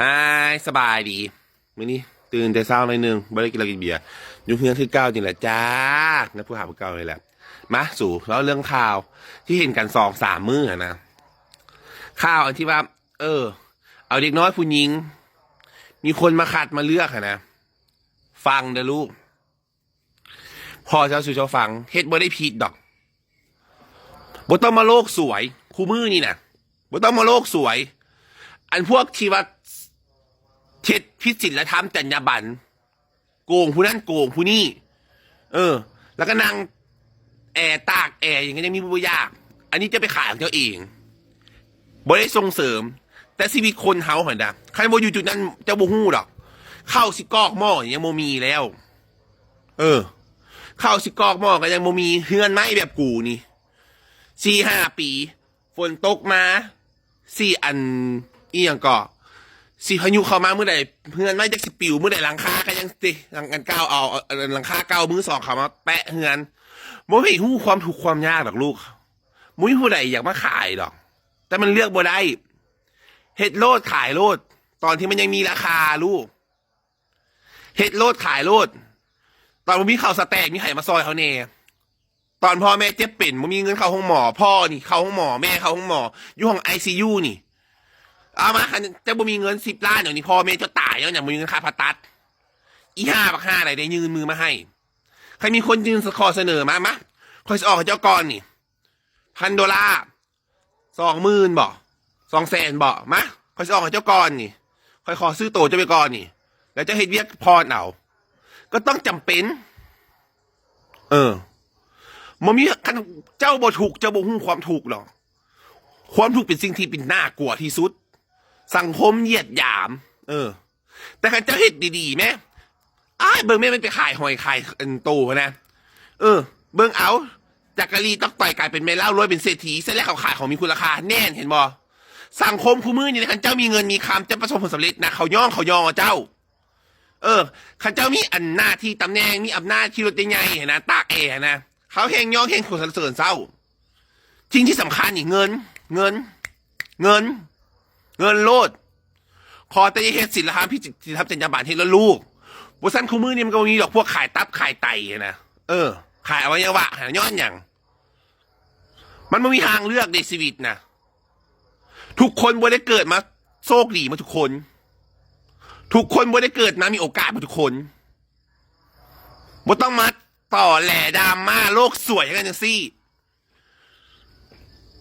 ฮายสบายดีมื้อนี้ตื่นแต่เช้าหน่อยนึงบ่ได้กินเหล้ากินเบียร์ยู่เฮือนคือเก้าจริงแหละจ้านะผู้หาผู้เก่าเลยแหละ มาสู่แล้วเรื่องข่าวที่เห็นกันสองสามมื้อนะข่าวอันที่ว่า เออ เอาเด็กน้อยผู้หญิง มีคนมาขัดมาเลือกอะนะฟังเด้อลูกพอเจ้าสู่เจ้าฟังเฮ็ดบ่ได้ผิดดอกบ่ต้องมาโลกสวยคู่มือนี่นะบ่ต้องมาโลกสวย อันพวกที่ว่า เท็ดพิจิตรธรรมจัญญาบันโกงผู้นั้นโกงผู้นี่เออ แล้วก็นั่งแอร์ตากแอร์อย่างนี้ยังมีผู้ยาก อันนี้จะไปขายของเจ้าเองบ่ได้ส่งเสริม แต่ชีวิตคนเฮาเหรอนะใครบ่อยู่จุดนั้นเจ้าบ่ฮู้ดอกเข้าสิกอกหม้อยังบ่มีแล้ว เออเข้าสิกอกหม้อก็ยังบ่มีเฮือนไม้แบบกูนี่สี่ห้าปี ฝนตกมาสี่อันอีหยังก็ สี่พายุเข้ามาเมื่อใดเพื่อนไม่จะสิปิวเมื่อใดหลังคาก็ยังสิหลังกันเก้าเอาเอาหลังคาเก้ามือสองเข้ามาแปะเฮือนบ่มีหู้ความถูกความยากดอกลูก มุ้ยผู้ใดอยากมาขายดอก แต่มันเลือกบ่ได้เฮ็ดโลดขายโลด ตอนที่มันยังมีราคาลูกเฮ็ดโลดขายโลด ตอนมันมีข่าวสแตกมีไข่มาซอยเขาเน่ตอนพ่อแม่เจ็บเป็นมันมีเงินเข้าห้องหมอ พ่อนี่เข้าห้องหมอแม่เข้าห้องหมออยู่ห้องไอซียูนี่ เอามาคันจะบ่มีเงินสิบล้านเดี๋ยวนี้พ่อแม่จะตายแล้วเนี่ยบ่มีเงินค่าผ่าตัด อีห้าบักห้าอะไรได้ยืนมือมาให้ ใครมีคนยืนขอเสนอมามะคอยออกกับเจ้ากรนี่พันดอลลาร์สองหมื่นบ่สองแสนบ่มะคอยออกกับเจ้ากรนี่คอยขอซื้อโตเจ้าไปก่อนนี่ แล้วจะเฮ็ดเวียกพรเอาก็ต้องจำเป็น เออมันมีคันเจ้าบ่ถูกเจ้าบ่ฮู้ความถูกหรอกความถูกเป็นสิ่งที่เป็นน่ากลัวที่สุด สังคมเหยียดหยาม เออ แต่คันเจ้าเฮ็ดดีๆแม่อ้ายเบิ่งแม่มันไปขายหอยขายอันโตนะ เออ เบิ่งเอาจากกะลีต้องต่อยกลายเป็นแม่เล่ารวยเป็นเศรษฐีเสร็จแล้วเขาขายของมีคุณราคาแน่นเห็นบ่สังคมคู่มือนี่นะคันเจ้ามีเงินมีคำจะประสบผลสำเร็จนะเขาย่องเขายองเจ้า เออคันเจ้ามีอันหน้าที่ตำแหน่งมีอำนาจที่รถใหญ่ๆนะตากแอร์นะเขาเฮงย่องเฮงขุนสรรเสริญเศร้าจริงที่สำคัญนี่เงิน เงิน เงิน เงินโลดขอแต่ยาเฮ็ดศิลธรรมพิจิตรทับจัญญาบันให้แล้วลูกบริษัทคู่มือนี่มันก็มีดอกพวกขายตับขายไตนะเออ ขายอวัยวะหาย้อนอย่าง มันไม่มีทางเลือกในชีวิตนะทุกคนบ่ได้เกิดมาโชคดีมาทุกคน ทุกคนบ่ได้เกิดมามีโอกาสมาทุกคนบ่ต้องมาต่อแหล่ดราม่าโลกสวยอย่างนั้นจังซี่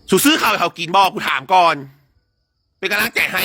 สูซื้อข่าวให้เขากินบอกกูถามก่อน เป็นกำลังใจให้